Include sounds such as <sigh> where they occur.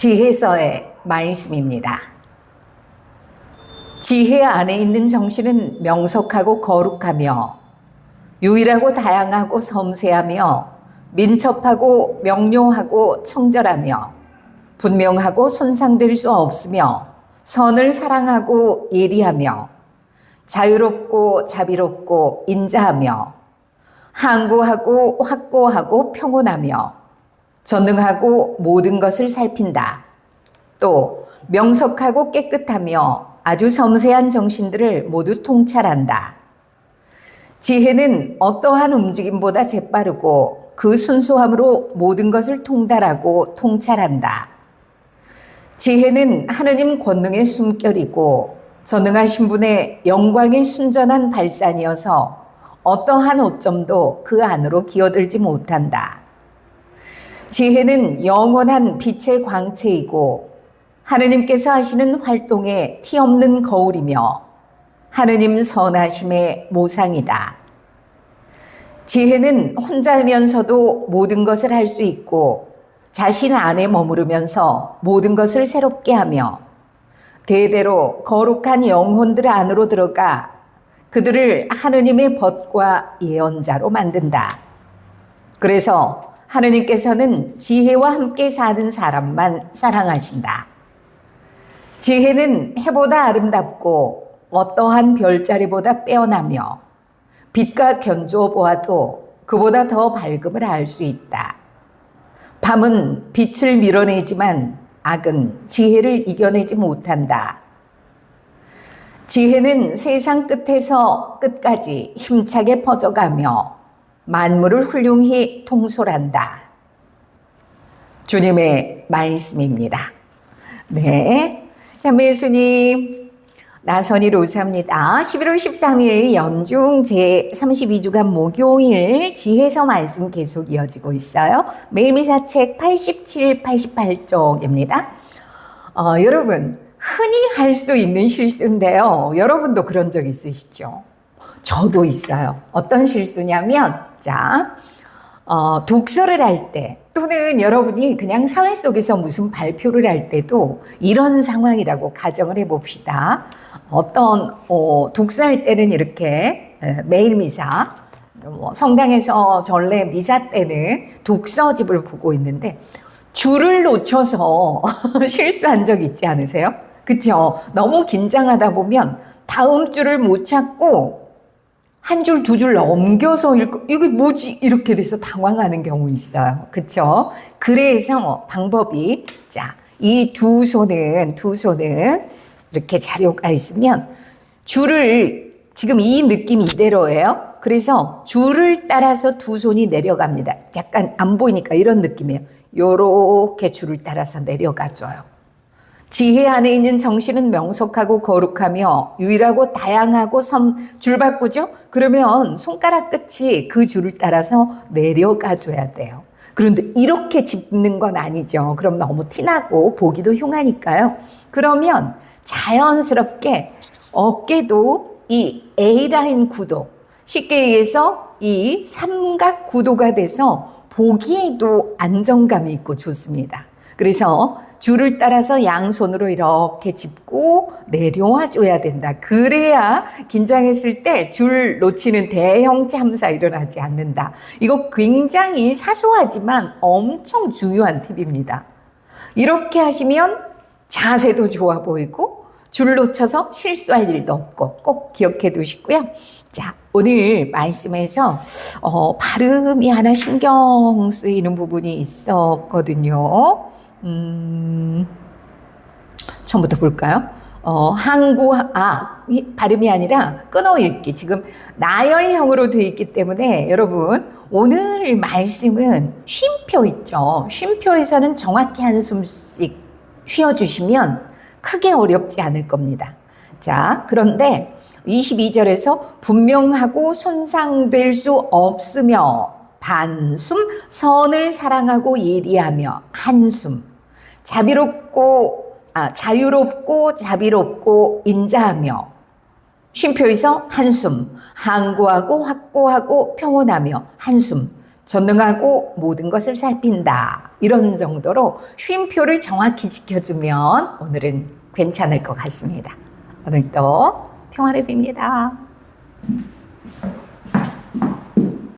지혜서의 말씀입니다. 지혜 안에 있는 정신은 명석하고 거룩하며 유일하고 다양하고 섬세하며 민첩하고 명료하고 청절하며 분명하고 손상될 수 없으며 선을 사랑하고 예리하며 자유롭고 자비롭고 인자하며 항구하고 확고하고 평온하며 전능하고 모든 것을 살핀다. 또 명석하고 깨끗하며 아주 섬세한 정신들을 모두 통찰한다. 지혜는 어떠한 움직임보다 재빠르고 그 순수함으로 모든 것을 통달하고 통찰한다. 지혜는 하느님 권능의 숨결이고 전능하신 분의 영광의 순전한 발산이어서 어떠한 오점도 그 안으로 기어들지 못한다. 지혜는 영원한 빛의 광채이고 하느님께서 하시는 활동에 티 없는 거울이며 하느님 선하심의 모상이다. 지혜는 혼자면서도 모든 것을 할 수 있고 자신 안에 머무르면서 모든 것을 새롭게 하며 대대로 거룩한 영혼들 안으로 들어가 그들을 하느님의 벗과 예언자로 만든다. 그래서 하느님께서는 지혜와 함께 사는 사람만 사랑하신다. 지혜는 해보다 아름답고 어떠한 별자리보다 빼어나며 빛과 견주어 보아도 그보다 더 밝음을 알 수 있다. 밤은 빛을 밀어내지만 악은 지혜를 이겨내지 못한다. 지혜는 세상 끝에서 끝까지 힘차게 퍼져가며 만물을 훌륭히 통솔한다. 주님의 말씀입니다. 네. 자, 매수님, 나선이 로사입니다. 11월 13일 연중 제32주간 목요일 지혜서 말씀 계속 이어지고 있어요. 매일 미사책 87, 88쪽입니다. 어, 여러분, 흔히 할 수 있는 실수인데요. 여러분도 그런 적 있으시죠? 저도 있어요. 어떤 실수냐면, 자, 어, 독서를 할 때, 또는 여러분이 그냥 사회 속에서 무슨 발표를 할 때도 이런 상황이라고 가정을 해봅시다. 어떤, 어, 독서할 때는 이렇게 매일 미사, 뭐 성당에서 전래 미사 때는 독서집을 보고 있는데, 줄을 놓쳐서 <laughs> 실수한 적 있지 않으세요? 그쵸? 너무 긴장하다 보면 다음 줄을 못 찾고 한 줄, 두 줄 넘겨서 읽고, 이게 뭐지? 이렇게 돼서 당황하는 경우 있어요. 그쵸? 그래서 방법이, 자, 이 두 손은, 두 손은 이렇게 자료가 있으면 줄을, 지금 이 느낌 이대로예요. 그래서 줄을 따라서 두 손이 내려갑니다. 약간 안 보이니까 이런 느낌이에요. 요렇게 줄을 따라서 내려가줘요. 지혜 안에 있는 정신은 명석하고 거룩하며 유일하고 다양하고 섬, 줄 바꾸죠? 그러면 손가락 끝이 그 줄을 따라서 내려가 줘야 돼요. 그런데 이렇게 짚는 건 아니죠. 그럼 너무 티나고 보기도 흉하니까요. 그러면 자연스럽게 어깨도 이 A라인 구도, 쉽게 얘기해서 이 삼각 구도가 돼서 보기에도 안정감이 있고 좋습니다. 그래서 줄을 따라서 양손으로 이렇게 짚고 내려와 줘야 된다. 그래야 긴장했을 때 줄 놓치는 대형 참사 일어나지 않는다. 이거 굉장히 사소하지만 엄청 중요한 팁입니다. 이렇게 하시면 자세도 좋아 보이고 줄 놓쳐서 실수할 일도 없고 꼭 기억해 두시고요. 자, 오늘 말씀에서 어, 발음이 하나 신경 쓰이는 부분이 있었거든요. 음, 처음부터 볼까요? 어, 항구, 아, 발음이 아니라 끊어 읽기. 지금 나열형으로 되어 있기 때문에 여러분, 오늘 말씀은 쉼표 있죠. 쉼표에서는 정확히 한숨씩 쉬어주시면 크게 어렵지 않을 겁니다. 자, 그런데 22절에서 분명하고 손상될 수 없으며 반숨, 선을 사랑하고 예리하며 한숨, 자비롭고 아, 자유롭고 자비롭고 인자하며 쉼표에서 한숨, 항구하고 확고하고 평온하며 한숨, 전능하고 모든 것을 살핀다. 이런 정도로 쉼표를 정확히 지켜주면 오늘은 괜찮을 것 같습니다. 오늘도 평화를 빕니다.